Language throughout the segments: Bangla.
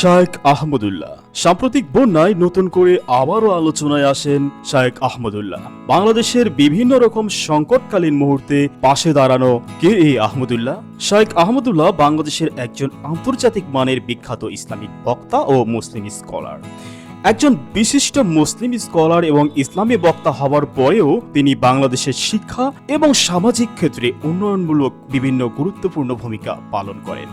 শায়েক আহমদুল্লাহ। সাম্প্রতিক বন্যায় নতুন করে আবারও আলোচনায় আসেন শায়েক আহমদুল্লাহ। বাংলাদেশের বিভিন্ন রকম সংকটকালীন মুহূর্তে পাশে দাঁড়ানো কে এই আহমদুল্লাহ? শায়েক আহমদুল্লাহ বাংলাদেশের একজন আন্তর্জাতিক মানের বিখ্যাত ইসলামিক বক্তা ও মুসলিম স্কলার। একজন বিশিষ্ট মুসলিম স্কলার এবং ইসলামী বক্তা হওয়ার পরেও তিনি বাংলাদেশের শিক্ষা এবং সামাজিক ক্ষেত্রে উন্নয়নমূলক বিভিন্ন গুরুত্বপূর্ণ ভূমিকা পালন করেন।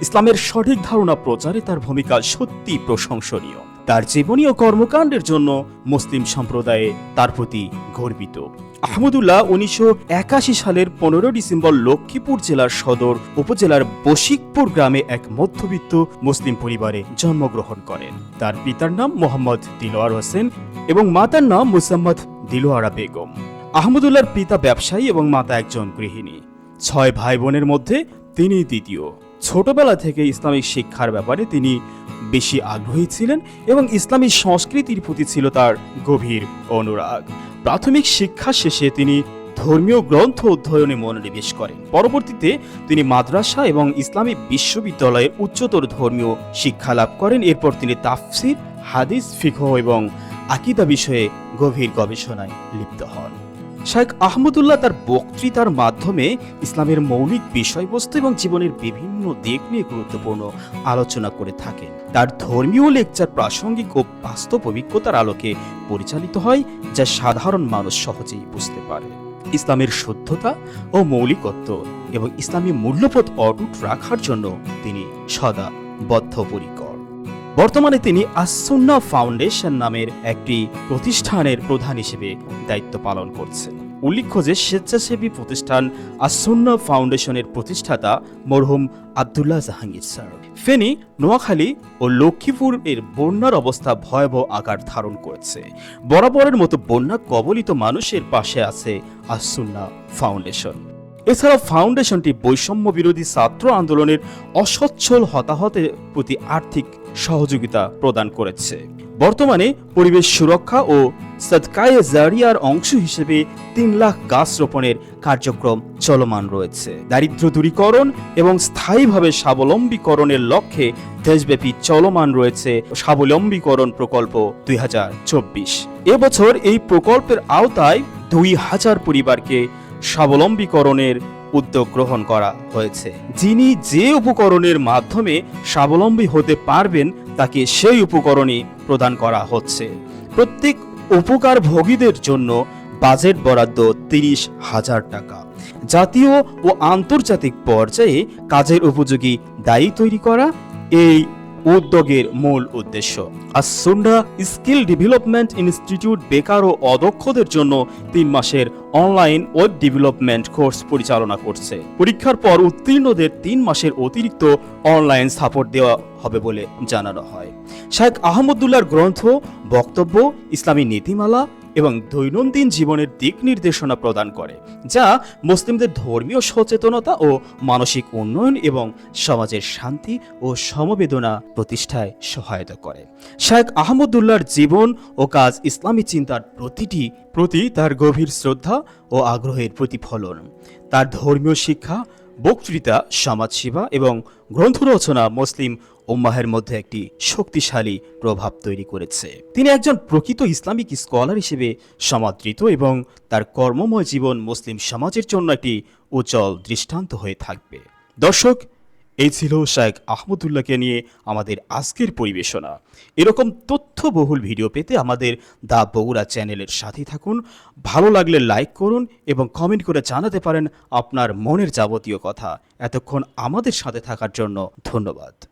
ইসলামের সঠিক ধারণা প্রচারে তার ভূমিকা সত্যি প্রশংসনীয়। তার জীবনী ও কর্মকাণ্ডের জন্য মুসলিম সম্প্রদায়ে তার প্রতি গর্বিত। আহমদুল্লাহ উনিশশো একাশি সালের পনেরো ডিসেম্বর লক্ষ্মীপুর জেলার সদর উপজেলার বশিকপুর গ্রামে এক মধ্যবিত্ত মুসলিম পরিবারে জন্মগ্রহণ করেন। তার পিতার নাম মোহাম্মদ দিলোয়ার হোসেন এবং মাতার নাম মুসাম্মদ দিলোয়ারা বেগম। আহমদুল্লাহর পিতা ব্যবসায়ী এবং মাতা একজন গৃহিণী। ছয় ভাই বোনের মধ্যে তিনি দ্বিতীয়। ছোটবেলা থেকে ইসলামিক শিক্ষার ব্যাপারে তিনি বেশি আগ্রহী ছিলেন এবং ইসলামী সংস্কৃতির প্রতি ছিল তার গভীর অনুরাগ। প্রাথমিক শিক্ষা শেষে তিনি ধর্মীয় গ্রন্থ অধ্যয়নে মনোনিবেশ করেন। পরবর্তীতে তিনি মাদ্রাসা এবং ইসলামী বিশ্ববিদ্যালয়ে উচ্চতর ধর্মীয় শিক্ষা লাভ করেন। এরপর তিনি তাফসির, হাদিস, ফিকহ এবং আকিদা বিষয়ে গভীর গবেষণায় লিপ্ত হন। শায়েখ আহমদুল্লাহ তার বক্তৃতার মাধ্যমে ইসলামের মৌলিক বিষয়বস্তু এবং জীবনের বিভিন্ন দিক নিয়ে গুরুত্বপূর্ণ আলোচনা করে থাকেন। তার ধর্মীয় লেকচার প্রাসঙ্গিক ও বাস্তব অভিজ্ঞতার আলোকে পরিচালিত হয়, যা সাধারণ মানুষ সহজেই বুঝতে পারে। ইসলামের শুদ্ধতা ও মৌলিকত্ব এবং ইসলামী মূল্যবোধ অটুট রাখার জন্য তিনি সদা বদ্ধপরিকর। বর্তমানে তিনি আসুন্না ফাউন্ডেশন নামের একটি প্রতিষ্ঠানের প্রধান হিসেবে দায়িত্ব পালন করছেন। উল্লেখ্য যে স্বেচ্ছাসেবী প্রতিষ্ঠান আসুন্না ফাউন্ডেশনের প্রতিষ্ঠাতা মরহুম আবদুল্লাহ জাহাঙ্গীর স্যার। ফেনী, নোয়াখালী ও লক্ষ্মীপুর এর বন্যার অবস্থা ভয়াবহ আকার ধারণ করেছে। বরাবরের মতো বন্যা কবলিত মানুষের পাশে আছে আসুন্না ফাউন্ডেশন। এছাড়া ফাউন্ডেশনটি বৈষম্য বিরোধী ছাত্র আন্দোলনের অসচ্ছল হতাহতের প্রতি আর্থিক সহযোগিতা প্রদান করেছে। বর্তমানে পরিবেশ সুরক্ষা ও সদকায়ে জারিয়ার অংশ হিসেবে তিন লাখ গাছ রোপণের কার্যক্রম চলমান রয়েছে। দারিদ্র দূরীকরণ এবং স্থায়ীভাবে স্বাবলম্বীকরণের লক্ষ্যে দেশব্যাপী চলমান রয়েছে স্বাবলম্বীকরণ প্রকল্প দুই হাজার চব্বিশ। এবছর এই প্রকল্পের আওতায় দুই হাজার পরিবারকে স্বাবলম্বীকরণের উদ্যোগ গ্রহণ করা হয়েছে। যিনি যে উপকরণের মাধ্যমে স্বাবলম্বী হতে পারবেন, তাকে সেই উপকরণই প্রদান করা হচ্ছে। প্রত্যেক উপকার ভোগীদের জন্য বাজেট বরাদ্দ তিরিশ হাজার টাকা। জাতীয় ও আন্তর্জাতিক পর্যায়ে কাজের উপযোগী দায়ী তৈরি করা, এই উদ্যোগের মূল উদ্দেশ্য। আসুন্ডা স্কিল ডেভেলপমেন্ট ইনস্টিটিউট বেকার ও অদক্ষদের জন্য তিন মাসের অনলাইন ওয়েব ডেভেলপমেন্ট কোর্স পরিচালনা করছে। পরীক্ষার পর উত্তীর্ণদের তিন মাসের অতিরিক্ত অনলাইন সাপোর্ট দেওয়া হবে বলে জানানো হয়। শায়েখ আহমদুল্লাহর গ্রন্থ, বক্তব্য, ইসলামী নীতিমালা এবং দৈনন্দিন জীবনের দিক নির্দেশনা প্রদান করে, যা মুসলিমদের ধর্মীয় সচেতনতা ও মানসিক উন্নয়ন এবং সমাজের শান্তি ও সমবেদনা প্রতিষ্ঠায় সহায়তা করে। শায়েখ আহমদুল্লাহর জীবন ও কাজ ইসলামী চিন্তার প্রতিটি প্রতি তার গভীর শ্রদ্ধা ও আগ্রহের প্রতিফলন। তার ধর্মীয় শিক্ষা বক্তৃতা সমাজ সেবা এবং গ্রন্থ রচনা মুসলিম উম্মাহের মধ্যে একটি শক্তিশালী প্রভাব তৈরি করেছে। তিনি একজন প্রকৃত ইসলামিক স্কলার হিসেবে সমাদৃত এবং তার কর্মময় জীবন মুসলিম সমাজের জন্য একটি উজ্জ্বল দৃষ্টান্ত হয়ে থাকবে। দর্শক এই ছিল শায়েখ আহমদুল্লাহকে নিয়ে আমাদের আজকের পরিবেশনা। এরকম তথ্যবহুল ভিডিও পেতে আমাদের দা বগুড়া চ্যানেলের সাথে থাকুন। ভালো লাগলে লাইক করুন এবং কমেন্ট করে জানাতে পারেন আপনার মনের যাবতীয় কথা। এতক্ষণ আমাদের সাথে থাকার জন্য ধন্যবাদ।